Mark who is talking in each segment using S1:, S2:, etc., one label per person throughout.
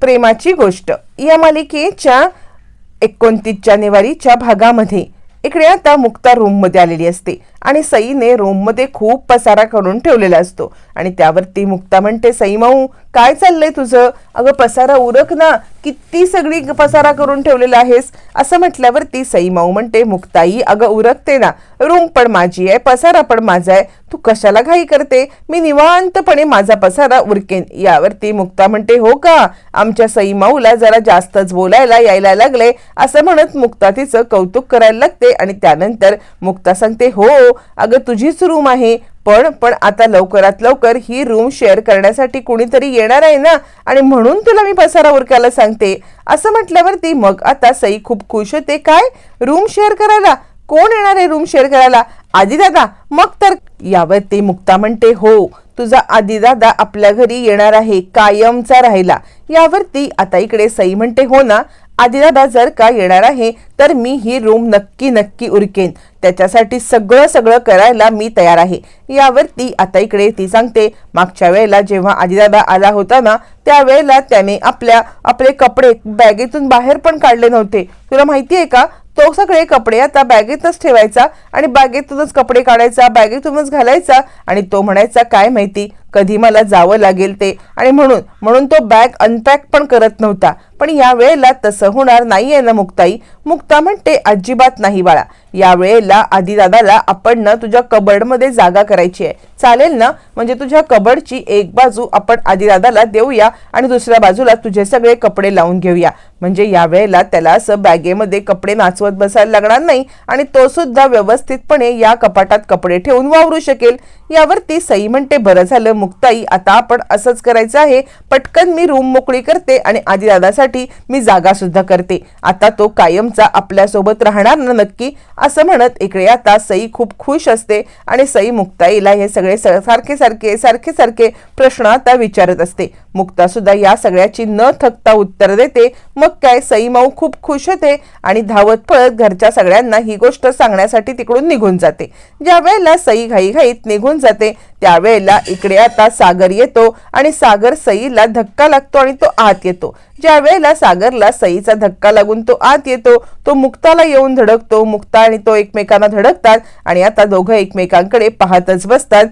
S1: प्रेमाची गोष्ट. या मालिकेच्या एकोणतीस जानेवारीच्या भागामध्ये. इकडे आता मुक्ता रूममध्ये आलेली असते. आणि सईने रूममध्ये खूप पसारा करून ठेवलेला असतो. आणि त्यावरती मुक्ता म्हणते सई माऊ काय चाललंय तुझं? अगं पसारा उरक ना. किती सगळी पसारा करून ठेवलेला आहेस? असं म्हटल्यावरती सई माऊ म्हणते मुक्ताई अगं उरकते ना. रूम पण माझी आहे पसारा पण माझा आहे. तू कशाला घाई करते? मी निवांतपणे माझा पसारा उरकेन. यावरती मुक्ता म्हणते हो का? आमच्या सई माऊला जरा जास्तच बोलायला यायला लागले. असं म्हणत मुक्ता तिचं कौतुक करायला लागते आणि त्यानंतर मुक्ता सांगते हो अगं तुझीच रूम आहे. पण पण आता लवकरात लवकर ही रूम शेअर करण्यासाठी कुणीतरी येणार आहे ना? आणि म्हणून तुला मी पसारा उरकायला सांगते. असं म्हटल्यावरती मग आता सई खूप खुश होते. काय? रूम शेअर करायला? कोण येणार आहे रूम शेअर करायला? आधी दादा मग तर यावरती मुक्ता म्हणते हो तुझा आधी दादा आपल्या घरी येणार आहे कायमचा राहिला. यावरती आता इकडे सई म्हणते हो ना आदिदादा जर का येणार आहे तर मी ही रूम नक्की नक्की उरकेन. त्याच्यासाठी सगळं सगळं करायला मी तयार आहे. यावर ती आता इकडे ती सांगते मागच्या वेळेला जेव्हा आदिदादा आला होता ना त्यावेळेला त्याने आपल्या आपले कपडे बॅगेतून बाहेर पण काढले नव्हते. तुला माहिती आहे का? तो सगळे कपडे आता बॅगेतच ठेवायचा आणि बॅगेतूनच कपडे काढायचा बॅगेतूनच घालायचा आणि तो म्हणायचा काय माहिती कधी मला जावं लागेल ते. आणि म्हणून म्हणून तो बॅग अनपॅक पण करत नव्हता. पण या वेळेला तसं होणार नाही आहे ना मुक्ताई. मुक्ता म्हणते अजिबात नाही बाळा. या वेळेला आदिदादाला आपण ना तुझ्या कबर्डमध्ये जागा करायची आहे. चालेल ना? म्हणजे तुझ्या कबर्डची एक बाजू आपण आदिदादाला देऊया आणि दुसऱ्या बाजूला तुझे सगळे कपडे लावून घेऊया. म्हणजे या वेळेला त्याला असं बॅगेमध्ये कपडे नाचवत बसायला लागणार नाही आणि तो सुद्धा व्यवस्थितपणे या कपाटात कपडे ठेवून वावरू शकेल. यावरती सई म्हणते बरं झालं मुक्ताई आता आपण असंच करायचं आहे. पटकन मी रूम मोकळी करते आणि आदिदादासाठी मी जागा सुद्धा करते. आता तो कायमचा आपल्यासोबत राहणार ना नक्की? असं म्हणत इकडे आता सई खूप खुश असते आणि सई मुक्ताईला हे सगळे स- सारखे सारखे सारखे सारखे प्रश्न आता विचारत असते. मुक्ता सुद्धा या सगळ्याची न थकता उत्तर देते. मग काय सई माऊ खूप खुश होते आणि धावत पळत घरच्या सगळ्यांना ही गोष्ट सांगण्यासाठी तिकडून निघून जाते. ज्या वेळेला सई घाईघाईत निघून जाते त्यावेळेला इकडे आता सागर येतो आणि सागर सईला धक्का लागतो आणि तो आत येतो. ज्या वेळेला सागरला सईचा धक्का लागून तो आत येतो तो मुक्ताला येऊन धडकतो. मुक्ता आणि तो एकमेकांना धडकतात आणि आता दोघं एकमेकांकडे पाहतच बसतात.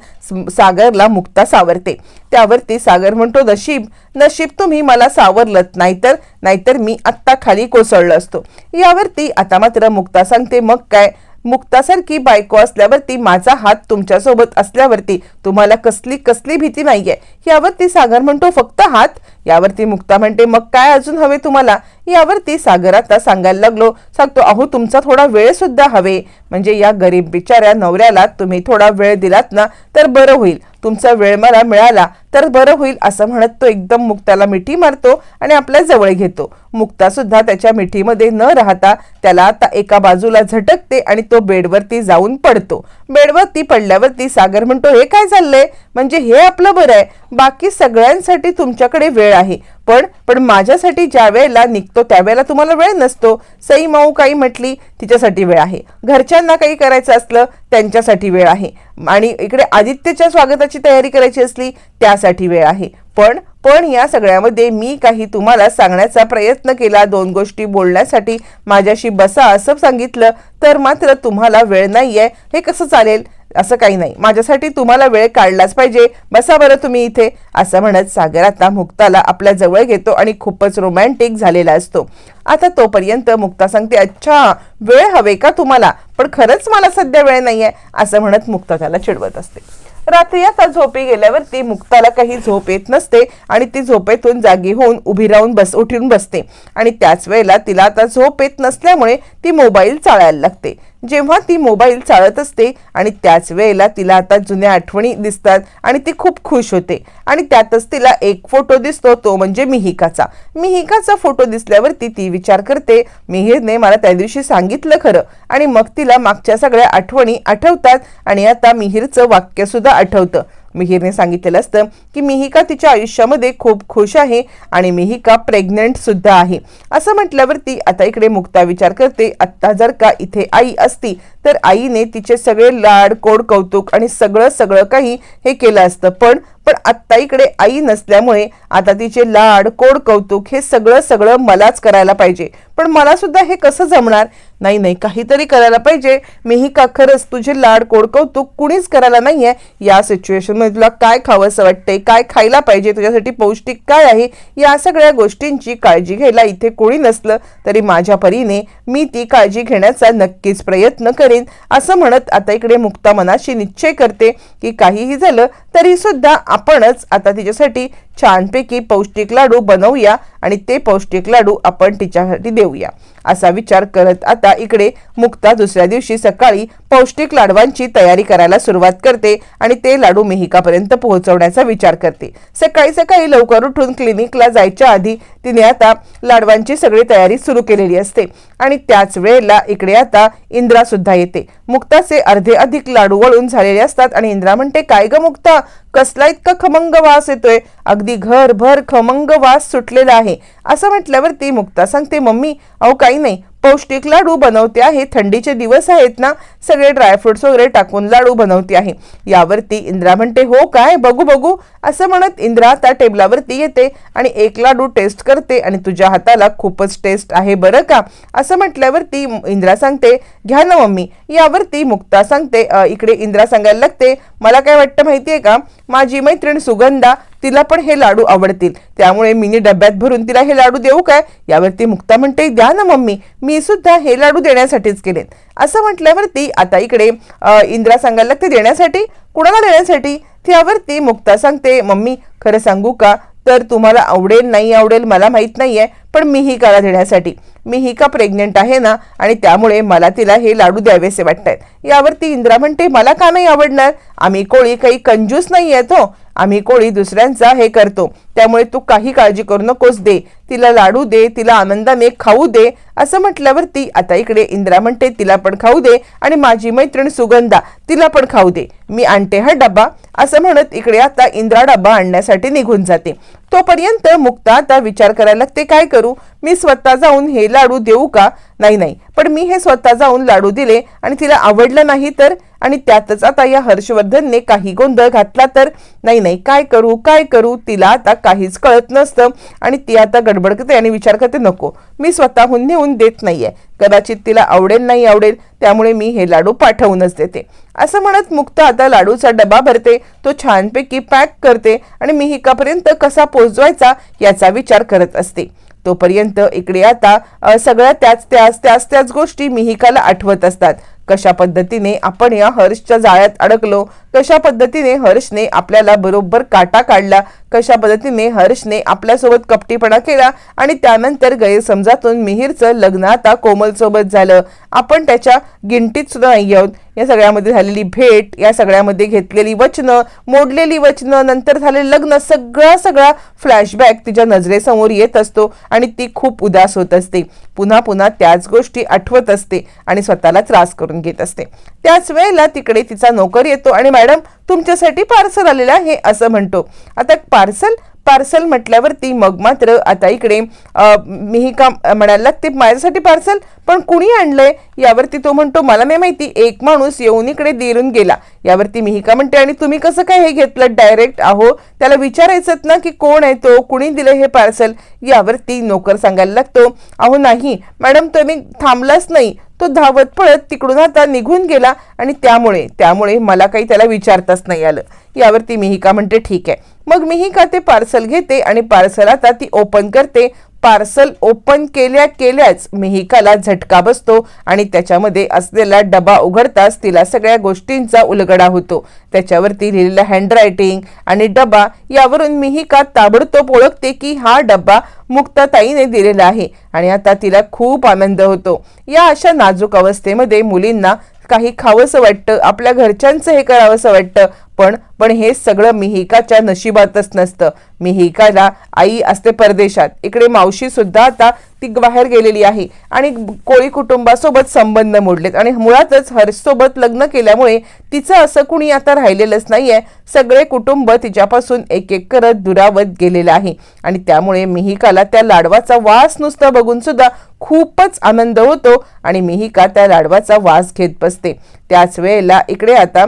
S1: सागरला मुक्ता सावरते. त्यावरती सागर म्हणतो नशीब नशीब तुम्ही मला सावरलत नाहीतर नाहीतर मी आत्ता खाली कोसळलो असतो. यावरती आता मात्र मुक्ता सांगते मग काय? मुक्तासारखी बायको असल्यावरती माझा हात तुमच्यासोबत असल्यावरती तुम्हाला कसली कसली भीती नाहीये. यावरती सागर म्हणतो फक्त हात यावरती मुक्ता म्हणते मग काय अजून हवे तुम्हाला? यावरती सागर आता सांगायला लागलो सांगतो अहो तुमचा थोडा वेळ सुद्धा हवे. म्हणजे या गरीब बिचाऱ्या नवऱ्याला तुम्ही थोडा वेळ दिलात ना तर बरं होईल. तुमचा वेळ मला मिळाला तर बरं होईल असं म्हणत तो एकदम मुक्ताला मिठी मारतो आणि आपल्या जवळ घेतो. मुक्ता सुद्धा त्याच्या मिठीमध्ये न राहता त्याला आता एका बाजूला झटकते आणि तो बेडवरती जाऊन पडतो. बेडवरती पडल्यावरती सागर म्हणतो हे काय चाललंय? म्हणजे हे आपलं बरं आहे. बाकी सगळ्यांसाठी तुमच्याकडे वेळ आहे. पण पण माझ्यासाठी ज्या वेळेला निघतो त्यावेळेला तुम्हाला वेळ नसतो. सई माऊ काही म्हटली तिच्यासाठी वेळ आहे. घरच्यांना काही करायचं असलं त्यांच्यासाठी वेळ आहे. आणि इकडे आदित्यच्या स्वागताची तयारी करायची असली त्यासाठी वेळ आहे. पण पण या सगळ्यामध्ये मी काही तुम्हाला सांगण्याचा प्रयत्न केला दोन गोष्टी बोलण्यासाठी. माझ्याशी बसा असं सांगितलं तर मात्र तुम्हाला वेळ नाही आहे हे कसं चालेल? असं काही नाही. माझ्यासाठी तुम्हाला वेळ काढलाच पाहिजे. बसा बरं तुम्ही इथे. असं म्हणत सागर आता मुक्ताला आपल्या जवळ घेतो आणि खूपच रोमॅन्टिक झालेला असतो. आता तोपर्यंत मुक्ता सांगते अच्छा वेळ हवे का तुम्हाला? पण खरंच मला सध्या वेळ नाही आहे असं म्हणत मुक्ता त्याला चिडवत असते. रात्री आता झोपी गेल्यावरती मुक्ताला काही झोप येत नसते आणि ती झोपेतून जागी होऊन उभी राहून बस उठून बसते. आणि त्याच वेळेला तिला आता झोप येत नसल्यामुळे ती मोबाईल चाळायला लागते. जेव्हा ती मोबाईल चाळत असते आणि त्याच वेळेला तिला आता जुन्या आठवणी दिसतात आणि ती खूप खुश होते. आणि त्यातच तिला एक फोटो दिसतो तो म्हणजे मिहिकाचा. मिहिकाचा फोटो दिसल्यावरती ती विचार करते मिहिरने मला त्या दिवशी सांगितलं खरं. आणि मग तिला मागच्या सगळ्या आठवणी आठवतात आणि आता मिहिरचं वाक्यसुद्धा आठवतं. मिहीरने सांगितलेलं असतं की मिहिका तिच्या आयुष्यामध्ये खूप खुश आहे आणि मिहिका प्रेग्नंट सुद्धा आहे. असं म्हटल्यावरती आता इकडे मुक्ता विचार करते आत्ता जर का इथे आई असती तर आईने तिचे सगळे लाड कोड कौतुक आणि सगळं सगळं काही हे केलं असतं. पण पण आत्ता इकडे आई नसल्यामुळे आता तिचे लाड कोड कौतुक हे सगळं सगळं मलाच करायला पाहिजे. पण मला सुद्धा हे कसं जमणार? नाही नाही काहीतरी करायला पाहिजे. मीही का खरंच तुझे लाड कोड कौतुक कुणीच करायला नाहीये? या सिच्युएशनमध्ये तुला काय खावंसं वाटतंय? काय खायला पाहिजे? तुझ्यासाठी पौष्टिक काय आहे? या सगळ्या गोष्टींची काळजी घ्यायला इथे कोणी नसलं तरी माझ्या परीने मी ती काळजी घेण्याचा नक्कीच प्रयत्न करेन. असं म्हणत आता इकडे मुक्ता मनाशी निश्चय करते की काहीही झालं तरी सुद्धा आपणच आता तिच्यासाठी छानपैकी पौष्टिक लाडू बनवूया आणि ते पौष्टिक लाडू आपण तिच्यासाठी देऊया. असा विचार करत आता इकडे मुक्ता दुसऱ्या दिवशी सकाळी पौष्टिक लाडवांची तयारी करायला सुरुवात करते आणि ते लाडू मेहिकापर्यंत पोहोचवण्याचा विचार करते. सकाळी सकाळी लवकर उठून क्लिनिकला जायच्या आधी तिने आता लाडवांची सगळी तयारी सुरू केलेली असते आणि त्याच वेळेला इकडे आता इंद्रा सुद्धा येते. मुक्ताचे अर्धे अधिक लाडू वळून झालेले असतात आणि इंद्रा म्हणते काय ग मुक्ता? कसला इतका खमंग वास येतोय? अगदी घरभर खमंग वास सुटलेला आहे. असं म्हटल्यावरती मुक्ता सांगते मम्मी अहो काही नाही. पौष्टिक लाडू बनवते आहे. थंडीचे दिवस आहेत ना. सगळे ड्रायफ्रुट्स वगैरे टाकून लाडू बनवते आहे. यावरती इंद्रा म्हणते हो काय? बघू बघू. असं म्हणत इंद्रा त्या टेबलावरती येते आणि एक लाडू टेस्ट करते आणि तुझ्या हाताला खूपच टेस्ट आहे बरं का? असं म्हटल्यावरती इंद्रा सांगते घ्या ना मम्मी. यावरती मुक्ता सांगते इकडे इंद्रा सांगायला लागते. मला काय वाटतं माहिती आहे का? माझी मैत्रीण सुगंधा तिला पण हे लाडू आवडतील. त्यामुळे मिनी डब्यात भरून तिला हे लाडू देऊ काय? यावरती मुक्ता म्हणते द्या ना मम्मी मी सुद्धा हे लाडू देण्यासाठीच केलेत. असं म्हटल्यावरती आता इकडे इंदिरा इंद्रा सांगायला लागते देण्यासाठी? कुणाला देण्यासाठी? त्यावरती मुक्ता सांगते मम्मी खरं सांगू का? तर तुम्हाला आवडेल नाही आवडेल मला माहीत नाहीये पण मिहिकाला देण्यासाठी. मिहिका प्रेग्नेंट आहे ना? आणि त्यामुळे मला तिला हे लाडू द्यावेसे वाटत आहेत यावरती इंद्रा म्हणते मला का नाही आवडणार? आम्ही कोळी काही कंजूस नाही आहेत हो. आम्ही कोळी दुसऱ्यांचा हे करतो. त्यामुळे तू काही काळजी करू नकोस दे. तिला लाडू दे तिला आनंदाने खाऊ दे असं म्हटल्यावर ती आता इकडे इंद्रा म्हणते तिला पण खाऊ दे आणि माझी मैत्रीण सुगंधा तिला पण खाऊ दे. मी आणते हा डबा असं म्हणत इकडे आता इंद्रा डबा आणण्यासाठी निघून जाते. तोपर्यंत मुक्ता आता विचार करायला लागते काय करू? मी स्वतः जाऊन हे लाडू देऊ का? नाही नाही. पण मी हे स्वतः जाऊन लाडू दिले आणि तिला आवडलं नाही तर? आणि त्यातच आता या हर्षवर्धनने काही गोंधळ घातला तर? नाही नाही. काय करू? काय करू? तिला आता काहीच कळत नसतं आणि ती आता गड भडभडकते आणि विचार करते नको मी स्वतःहून नेऊन देत नाहीये. कदाचित तिला आवडेल नाही आवडेल त्यामुळे मी हे लाडू पाठवूनच देते. असं म्हणत मुक्त आता लाडूचा डबा भरते तो छानपैकी पॅक करते आणि मी हिकापर्यंत कसा पोचवायचा याचा विचार करत असते. तोपर्यंत इकडे आता सगळ्या त्याच त्याच त्याच त्याच गोष्टी मिहिकाला आठवत असतात. कशा पद्धतीने आपण या हर्षच्या जाळ्यात अडकलो कशा पद्धतीने हर्षने आपल्याला बरोबर काटा काढला कशा पद्धतीने हर्षने आपल्यासोबत कपटीपणा केला आणि त्यानंतर गैरसमजातून मिहीरचं लग्न आता कोमलसोबत झालं. आपण त्याच्या गिंटीत सुद्धा नाही आहोत. या सगळ्यामध्ये झालेली भेट या सगळ्यामध्ये घेतलेली वचनं मोडलेली वचनं नंतर झालेलं लग्न सगळा सगळा फ्लॅशबॅक तिच्या नजरेसमोर येत असतो आणि ती खूप उदास होत असते. पुन्हा पुन्हा त्याच गोष्टी आठवत असते आणि स्वतःला त्रास करून घेत असते. त्याच वेळेला तिकडे तिचा नोकर येतो आणि मॅडम तुमच्यासाठी पार्सल आलेलं आहे असं म्हणतो. आता पार्सल पार्सल म्हटल्यावरती मग मात्र आता इकडे मीही मिहिका म्हणायला लागते माझ्यासाठी पार्सल पण कुणी आणलंय? यावरती तो म्हणतो मला नाही माहिती एक माणूस येऊन इकडे देरून गेला. यावरती मिहिका म्हणते आणि तुम्ही कसं काय हे घेतलं? डायरेक्ट आहो त्याला विचारायचं ना की कोण आहे तो? कुणी दिलं हे पार्सल? यावरती नोकर सांगायला लागतो अहो नाही मॅडम तुम्ही थांबलाच नाही. तो धावत पळत तिकडून आता निघून गेला आणि त्यामुळे त्यामुळे मला काही त्याला विचारताच नाही आलं. यावरती मिहिका म्हणते ठीक आहे मग मिहिका ते पार्सल घेते आणि पार्सल आता ती ओपन करते. पार्सल ओपन केल्या केल्याच मिहिकाला झटका बसतो आणि त्याच्यामध्ये असलेला डबा उघडताच तिला सगळ्या गोष्टींचा उलगडा होतो. त्याच्यावरती लिहिलेलं हँडरायटिंग आणि डबा यावरून मिहिका ताबडतोब ओळखते की हा डबा मुक्ताताईने दिलेला आहे आणि आता तिला खूप आनंद होतो. या अशा नाजूक अवस्थेमध्ये मुलींना काही खावंसं वाटतं आपल्या घरच्यांचं हे करावंसं वाटतं पण पण हे सगळं मिहिकाच्या नशिबातच नसतं. मिहिकाला आई असते परदेशात. इकडे मावशी सुद्धा आता ती बाहेर गेलेली आहे. आणि कोळी कुटुंबासोबत संबंध मोडलेत. आणि मुळातच हर्षसोबत लग्न केल्यामुळे तिचं असं कुणी आता राहिलेलंच नाहीये. सगळे कुटुंब तिच्यापासून एक एक करत दुरावत गेलेलं आहे. आणि त्यामुळे मिहिकाला त्या लाडवाचा वास नुसता बघून सुद्धा खूपच आनंद होतो आणि मिहिका त्या लाडवाचा वास घेत बसते. त्याच वेळेला इकडे आता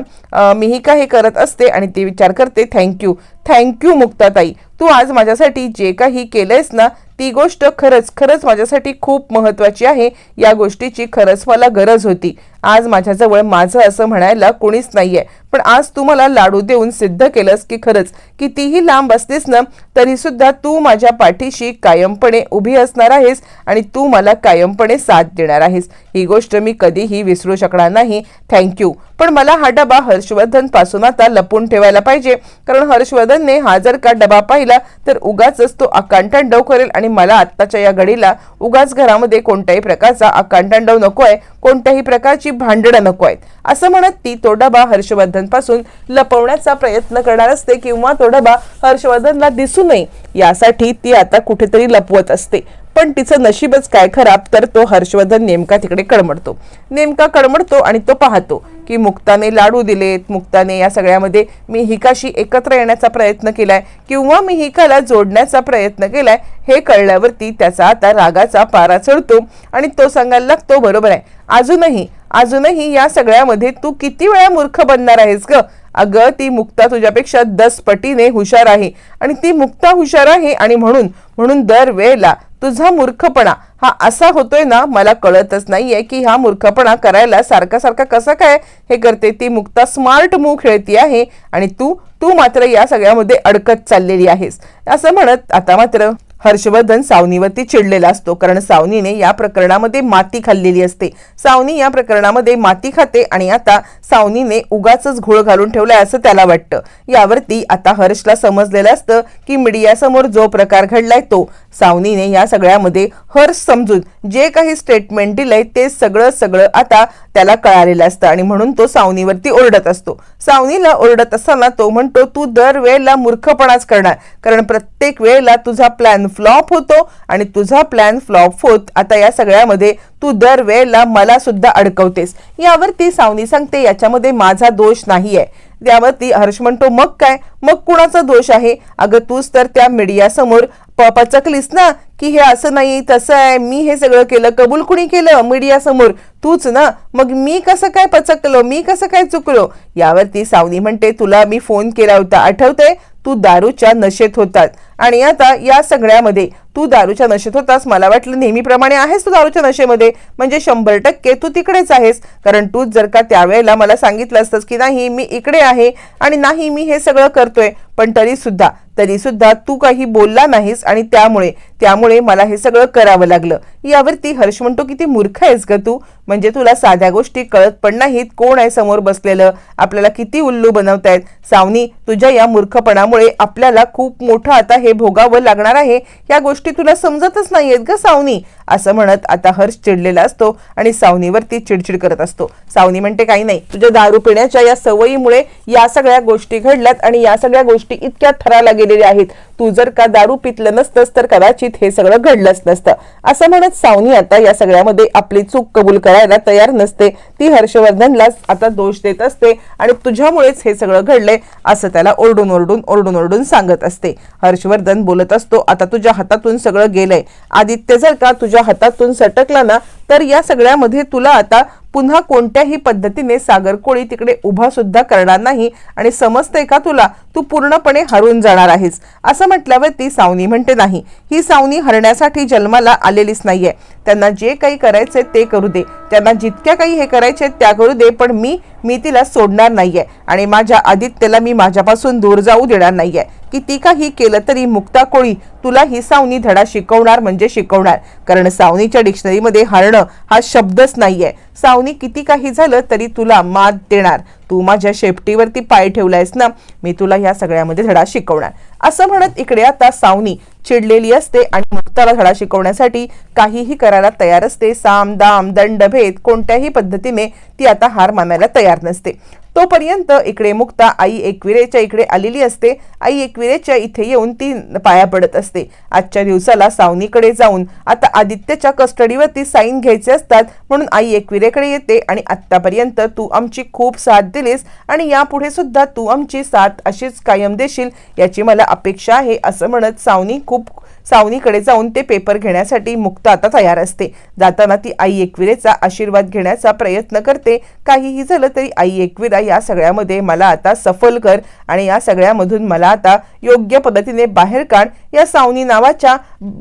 S1: मिहिका हे करत असते आणि ते विचार करते थँक्यू थँक्यू मुक्ताताई. तू आज माझ्यासाठी जे काही केलंयस ना ती गोष्ट खरंच खरंच माझ्यासाठी खूप महत्वाची आहे. या गोष्टीची खरंच मला गरज होती. आज माझ्याजवळ माझं असं म्हणायला कोणीच नाहीये. पण आज तू मला लाडू देऊन सिद्ध केलंस की खरंच कितीही लांब असतेस ना तरी सुद्धा तू माझ्या पाठीशी कायमपणे उभी असणार आहेस आणि तू मला कायमपणे साथ देणार आहेस. ही गोष्ट मी कधीही विसरू शकणार नाही. थँक्यू पण मला हा डबा हर्षवर्धनपासून आता लपून ठेवायला पाहिजे. कारण हर्षवर्धनने हा जर का डबा पाहिला तर उगाच तो अकांटांडव करेल आणि मला आत्ताच्या या घडीला उगाच घरामध्ये कोणत्याही प्रकारचा अकांटांडव नको आहे कोणत्याही प्रकारची भांडणं नको आहेत. असं म्हणत ती तो डबा हर्षवर्धनपासून लपवण्याचा प्रयत्न करणार असते किंवा तो डबा हर्षवर्धनला दिसू नये यासाठी ती आता कुठेतरी लपवत असते. पण तिचं नशीबच काय खराब तर तो हर्षवर्धन नेमका तिकडे कडमडतो नेमका कडमडतो आणि तो पाहतो की मुक्ताने लाडू दिलेत. मुक्ताने या सगळ्यामध्ये मी हिकाशी एकत्र येण्याचा प्रयत्न केलाय किंवा मी हिकाला जोडण्याचा प्रयत्न केलाय हे कळल्यावरती त्याचा आता रागाचा पारा चढतो आणि तो सांगायला लागतो बरोबर आहे. अजूनही अजूनही या सगळ्यामध्ये तू किती वेळा मूर्ख बनणार आहेस ग? अगं ती मुक्ता तुझ्यापेक्षा दस पटीने हुशार आहे. आणि ती मुक्ता हुशार आहे आणि म्हणून म्हणून दर वेळेला तुझा मूर्खपणा. हा असा होतोय ना मला कळतच नाहीये की हा मूर्खपणा करायला सारखा सारखा कसा काय हे करते. ती मुक्ता स्मार्ट मूव खेळती आहे आणि तू तू मात्र या सगळ्यामध्ये अडकत चाललेली आहेस. असं म्हणत आता मात्र हर्षवर्धन सावनीवरती चिडलेला असतो. कारण सावनीने या प्रकरणामध्ये माती खाल्लेली असते. सावनी या प्रकरणामध्ये माती खाते आणि आता सावनीने उगाच घोळ घालून ठेवलाय असं त्याला वाटतं. यावरती आता हर्षला समजलेलं असतं की मीडियासमोर जो प्रकार घडलाय तो सावनीने या सगळ्यामध्ये हर्ष समजून जे काही स्टेटमेंट दिलंय ते सगळं सगळं आता त्याला कळालेलं असतं आणि म्हणून तो सावनीवरती ओरडत असतो. सावनीला ओरडत असताना तो म्हणतो तू दर वेळेला मूर्खपणाच करणार. कारण प्रत्येक वेळेला तुझा प्लॅन फ्लॉप होतो आणि तुझा प्लॅन फ्लॉप होत. आता या सगळ्यामध्ये तू दर वेळेला मला सुद्धा अडकवतेस. यावरती सावनी सांगते याच्यामध्ये माझा दोष नाही आहे त्यावरती हर्ष म्हणतो मग काय? मग कुणाचा दोष आहे? अगं तूच तर त्या मीडियासमोर प- पचकलीस ना की हे असं नाही तसं आहे मी हे सगळं केलं कबूल कुणी केलं मीडियासमोर तूच ना. मग मी कसं काय पचकलो? मी कसं काय चुकलो? यावरती सावनी म्हणते तुला मी फोन केला होता आठवते तू दारूच्या नशेत होतात आणि आता या सगळ्यामध्ये तू दारूच्या नशेत होतास. मला वाटलं नेहमीप्रमाणे आहेस तू दारूच्या नशेमध्ये. म्हणजे शंभर टक्के तू तिकडेच आहेस. कारण तू जर का त्यावेळेला मला सांगितलं असतंस की नाही मी इकडे आहे आणि नाही मी हे सगळं करतोय. पण तरीसुद्धा तरी सुद्धा तू काही बोलला नाहीस आणि त्यामुळे त्यामुळे मला हे सगळं करावं लागलं. यावरती हर्ष म्हणतो की ती मूर्ख आहेस ग तू? म्हणजे तुला साध्या गोष्टी कळत पण नाहीत कोण आहे समोर बसलेलं? आपल्याला किती उल्लू बनवतायत? सावनी तुझ्या या मूर्खपणामुळे आपल्याला खूप मोठं आता हे भोगावं लागणार आहे. या गोष्टी तुला समजतच नाहीयेत ग सावनी. असं म्हणत आता हर्ष चिडलेला असतो आणि सावनीवरती चिडचिड करत असतो. सावनी म्हणते काही नाही तुझ्या दारू पिण्याच्या या सवयीमुळे या सगळ्या गोष्टी घडल्यात आणि या सगळ्या गोष्टी इतक्या थराला गेलेल्या आहेत. तू जर का दारू पितलं नसतंस तर कदाचित हे सगळं घडलंच नसतं. असं म्हणत सावनी आता या सगळ्यामध्ये आपली चूक कबूल करायला तयार नसते. ती हर्षवर्धनलाच आता दोष देत असते आणि तुझ्यामुळेच हे सगळं घडलंय असं त्याला ओरडून ओरडून ओरडून ओरडून सांगत असते. हर्षवर्धन बोलत असतो आता तुझ्या हातातून सगळं गेलंय. आदित्य जर का तुझ्या हातातून सटकला ना तर या सगळ्यामध्ये तुला आता पुन्हा कोणत्याही पद्धतीने सागर कोळी तिकडे उभा सुद्धा करणार नाही आणि समजते का तुला? तू पूर्णपणे हरून जाणार आहेस. असं म्हटल्यावर ती सावनी म्हणते नाही ही सावनी हरण्यासाठी जन्माला आलेलीच नाहीये. त्यांना जे काही करायचंय ते करू दे. त्यांना जितक्या काही हे करायचे त्या करू दे पण मी मी तिला सोडणार नाहीये आणि माझ्या आदित्यला मी माझ्यापासून दूर जाऊ देणार नाहीये. किती काही केलं तरी मुक्ता कोळी तुला ही सावनी धडा शिकवणार म्हणजे शिकवणार. कारण सावनीच्या डिक्शनरीमध्ये हरणं हा शब्दच नाहीये. सावनी किती काही झालं तरी तुला मात देणार. तू माझ्या शेपटीवरती पाय ठेवलायस ना मी तुला या सगळ्यामध्ये धडा शिकवणार. असं म्हणत इकडे आता सावनी चिडलेली असते आणि मुक्ताला धडा शिकवण्यासाठी काहीही करायला तयार असते. साम दाम दंड भेद कोणत्याही पद्धतीने ती आता हार मानायला तयार नसते. तोपर्यंत इकडे मुक्ता आई एकविरेच्या इकडे आलेली असते. आई एकविरेच्या इथे येऊन ती पाया पडत असते. आजच्या दिवसाला सावनीकडे जाऊन आता आदित्यच्या कस्टडीवरती साईन घ्यायचे असतात म्हणून आई एकविरेकडे येते आणि आत्तापर्यंत तू आमची खूप साथ दिलीस आणि यापुढे सुद्धा तू आमची साथ अशीच कायम देशील याची मला अपेक्षा आहे असं म्हणत सावनी खूप सावनीकडे जाऊन ते पेपर घेण्यासाठी मुक्ता आता तयार असते. जाताना ती आई एकविरेचा आशीर्वाद घेण्याचा प्रयत्न करते. काहीही झालं तरी आई एकविरा या सगळ्यामध्ये मला आता सफल कर आणि या सगळ्यामधून मला आता योग्य पद्धतीने बाहेर काढ. या सावनी नावाच्या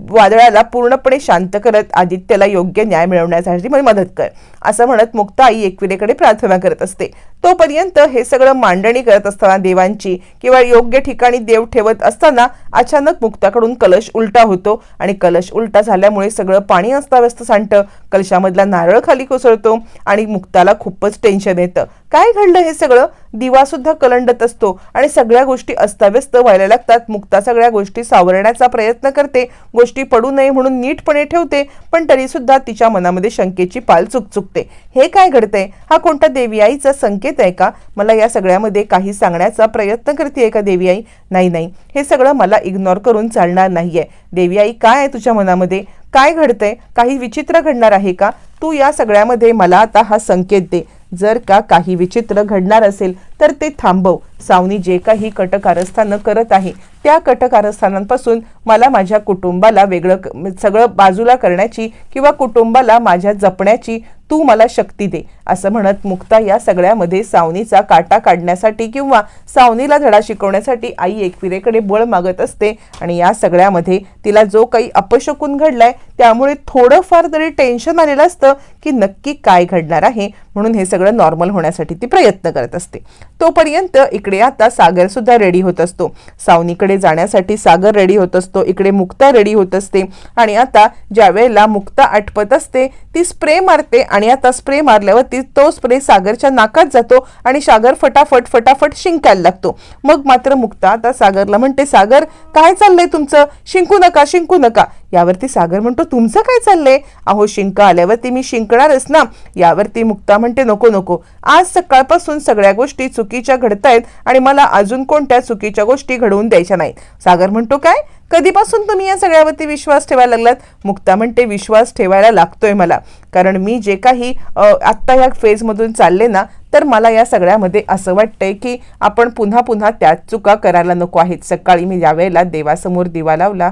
S1: वादळाला पूर्णपणे शांत करत आदित्यला योग्य न्याय मिळवण्यासाठी मदत कर. असं म्हणत मुक्ता आई एकविरेकडे प्रार्थना करत असते. तोपर्यंत हे सगळं मांडणी करत असताना देवांची किंवा योग्य ठिकाणी देव ठेवत असताना अचानक मुक्ताकडून कलश उलटा होतो आणि कलश उलटा झाल्यामुळे सगळं पाणी अस्ताव्यस्त सांडतं. कलशामधला नारळ खाली कोसळतो आणि मुक्ताला खूपच टेन्शन येतं. काय घडलं हे सगळं? दिवा सुद्धा कलंडत असतो आणि सगळ्या गोष्टी अस्ताव्यस्त व्हायला लागतात. मुक्ता सगळ्या गोष्टी सावरण्याचा प्रयत्न करते. गोष्टी पडू नये म्हणून नीटपणे ठेवते पण तरी सुद्धा तिच्या मनामध्ये शंकेची पाल चुकचुकते. हे काय घडतंय? हा कोणता देवी आईचा संकेत आहे का? मला या सगळ्यामध्ये काही सांगण्याचा प्रयत्न करते का देवी आई नाही नाही. हे सगळं मला इग्नोर करून चालणार नाहीये. देवी आई काय आहे तुझ्या मनामध्ये? काय घडतंय? काही विचित्र घडणार आहे का? तू या सगळ्यामध्ये मला आता हा संकेत दे. जर का काही विचित्र घडणार असेल तर ते थांबव. सावनी जे काही कटकारस्थानं करत आहे त्या कटकारस्थानांपासून मला माझ्या कुटुंबाला वेगळं सगळं बाजूला करण्याची किंवा कुटुंबाला माझ्या जपण्याची तू मला शक्ती दे असं म्हणत मुक्ता या सगळ्यामध्ये सावनीचा काटा काढण्यासाठी किंवा सावनीला धडा शिकवण्यासाठी आई एकविरेकडे बळ मागत असते आणि या सगळ्यामध्ये तिला जो काही अपशकून घडलाय त्यामुळे थोडंफार तरी टेन्शन आलेलं असतं की नक्की काय घडणार आहे म्हणून हे सगळं नॉर्मल होण्यासाठी ती प्रयत्न करत असते. तोपर्यंत इकडे आता सागर सुद्धा रेडी होत असतो. सावनीकडे जाण्यासाठी सागर रेडी होत असतो. इकडे मुक्ता रेडी होत असते. आणि आता ज्या वेळेला मुक्ता आटपत असते ती स्प्रे मारते आणि आता स्प्रे मारल्यावर ती तो स्प्रे सागरच्या नाकात जातो आणि सागर फटाफट फटाफट शिंकायला लागतो. मग मात्र मुक्ता आता सागरला म्हणते सागर काय चाललंय तुमचं? शिंकू नका शिंकू नका. यावरती सागर म्हणतो तुमचं काय चाललंय? अहो शिंक आल्यावरती मी शिंकणारच ना. यावरती मुक्ता म्हणते नको नको. आज सकाळपासून सगळ्या गोष्टी चुकीच्या घडतायत आणि मला अजून कोणत्या चुकीच्या गोष्टी घडवून द्यायच्या नाहीत. सागर म्हणतो काय? कधीपासून तुम्ही या सगळ्यावरती विश्वास ठेवायला लागलात? मुक्ता म्हणते विश्वास ठेवायला लागतोय मला. कारण मी जे काही आत्ता ह्या फेजमधून चालले ना तर मला या सगळ्यामध्ये असं वाटतंय की आपण पुन्हा पुन्हा त्याच चुका करायला नको आहेत. सकाळी मी यावेळेला देवासमोर दिवा लावला.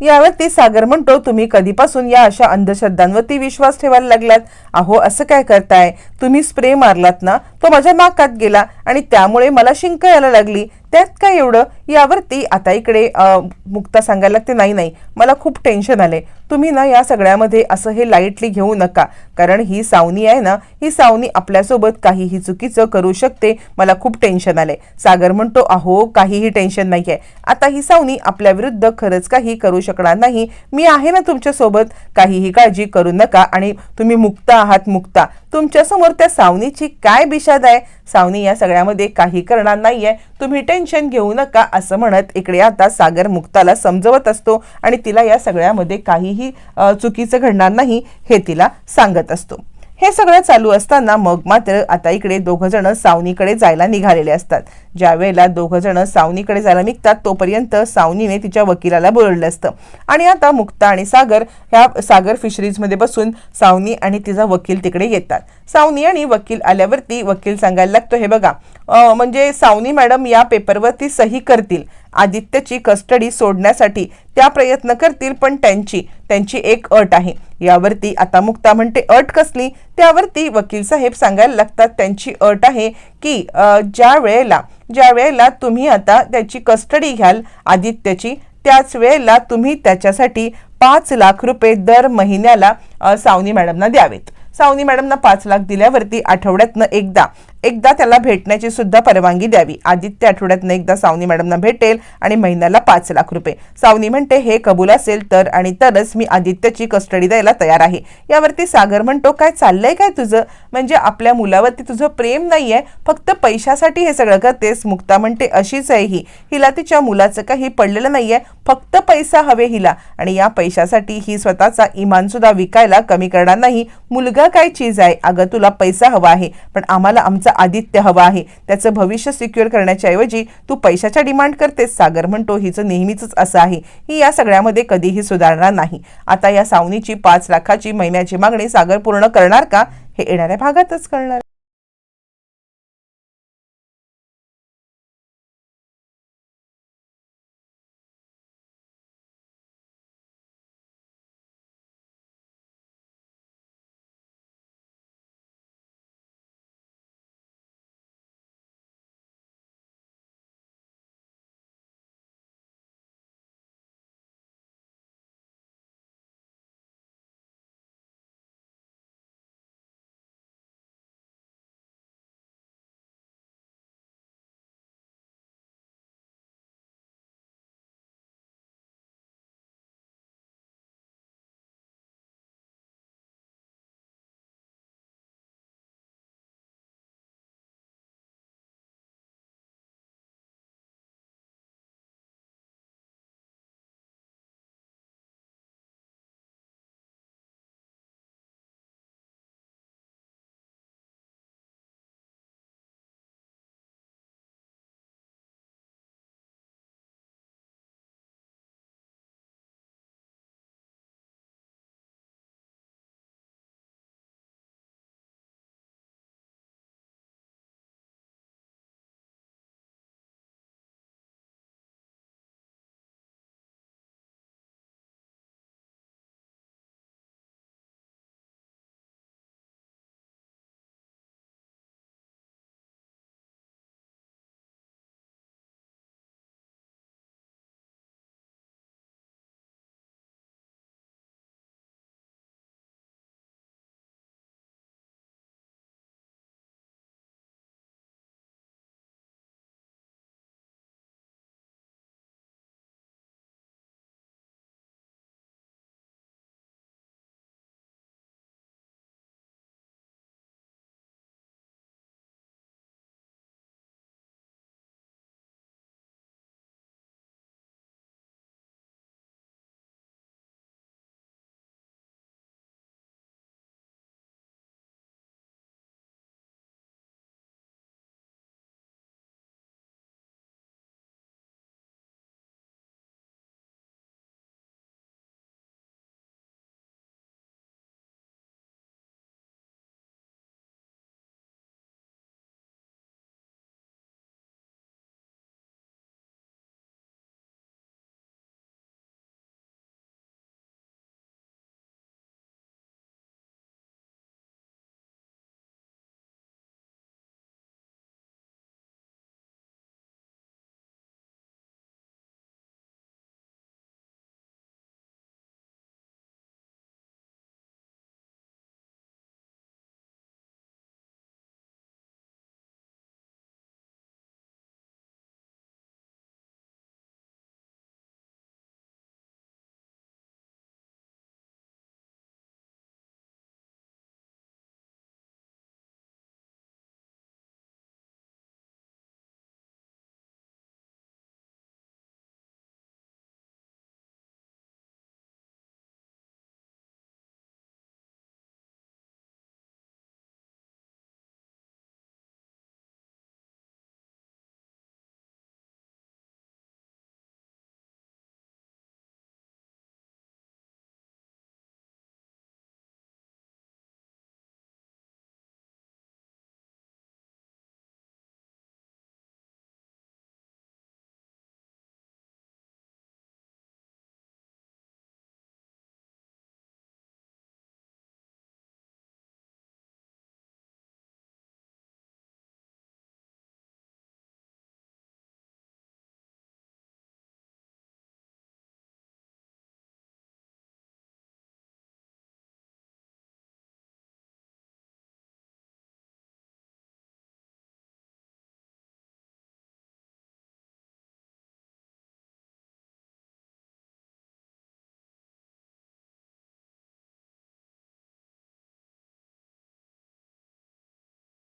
S1: यावरती सागर म्हणतो तुम्ही कधीपासून या अशा अंधश्रद्धांवरती विश्वास ठेवायला लागलात? अहो असं काय करताय? तुम्ही स्प्रे मारलात ना? तो माझ्या नाकात गेला. आणि त्यामुळे मला शिंक यायला लागली. त्यात काय एवढं? यावरती आता इकडे मुक्ता सांगायला लागते नाही नाही मला खूप टेन्शन आले तुम्ही ना या सगळ्यामध्ये असं हे लाईटली घेऊ नका. कारण ही सावनी आहे ना ही सावनी आपल्यासोबत काहीही चुकीचं करू शकते. मला खूप टेन्शन आले सागर म्हणतो अहो काहीही टेन्शन नाही आहे आता ही सावनी आपल्या विरुद्ध खरंच काही करू शकणार नाही. मी आहे ना तुमच्यासोबत. काहीही काळजी करू नका. आणि तुम्ही मुक्त आहात मुक्ता. तुमच्यासमोर त्या सावनीची काय बिशाद आहे? सावनी या सगळ्यामध्ये काही करणार नाहीये. तुम्ही टेन्शन घेऊ नका असं म्हणत इकडे आता सागर मुक्ताला समजवत असतो आणि तिला या सगळ्यामध्ये काहीही चुकीचं घडणार नाही हे तिला सांगत असतो. हे सगळं चालू असताना मग मात्र आता इकडे दोघं जण सावनीकडे जायला निघालेले असतात. ज्या वेळेला दोघं जण सावनीकडे जायला निघतात तोपर्यंत सावनीने तिच्या वकिलाला बोलवलं असतं. आणि आता मुक्ता आणि सागर ह्या सागर फिशरीजमध्ये बसून सावनी आणि तिचा वकील तिकडे येतात. सावनी आणि वकील आल्यावरती वकील सांगायला लागतो हे बघा म्हणजे सावनी मॅडम या पेपरवरती सही करतील. आदित्यची कस्टडी सोडण्यासाठी त्या प्रयत्न करतील पण त्यांची त्यांची एक अट आहे. यावरती आता मुक्ता म्हणते अट कसली? त्यावरती वकील साहेब सांगायला लागतात त्यांची अट आहे की ज्या वेळेला ज्या वेळेला तुम्ही आता त्याची कस्टडी घ्याल आदित्यची त्याच वेळेला तुम्ही त्याच्यासाठी पाच लाख रुपये दर महिन्याला सावनी मॅडमना द्यावेत. सावनी मॅडमना पाच लाख दिल्यावरती आठवड्यातनं एकदा एकदा त्याला भेटण्याची सुद्धा परवानगी द्यावी. आदित्य आठवड्यातनं एकदा सावनी मॅडमना भेटेल आणि महिन्याला पाच लाख रुपये. सावनी म्हणते हे कबूल असेल तर आणि तरच मी आदित्यची कस्टडी द्यायला तयार आहे. यावरती सागर म्हणतो काय चाललंय काय तुझं? म्हणजे आपल्या मुलावरती तुझं प्रेम नाही आहे फक्त पैशासाठी हे सगळं करतेस मुक्ता म्हणते अशीच आहे ही. हिला तिच्या मुलाचं काही पडलेलं नाही आहे फक्त पैसा हवे हिला. आणि या पैशासाठी ही स्वतःचा इमानसुद्धा विकायला कमी करणार नाही. मुलगा काय चीज आहे? अगं तुला पैसा हवा आहे पण आम्हाला आमचा आदित्य हवा आहे. त्याचं भविष्य सिक्युअर करण्याच्या ऐवजी तू पैशाच्या डिमांड करतेस सागर म्हणतो. हिचं नेहमीच असं आहे. ही या सगळ्यामध्ये कधीही सुधारणार नाही. आता या सावनीची पाच लाखाची महिन्याची मागणी सागर पूर्ण करणार का? हे येणाऱ्या भागातच करणार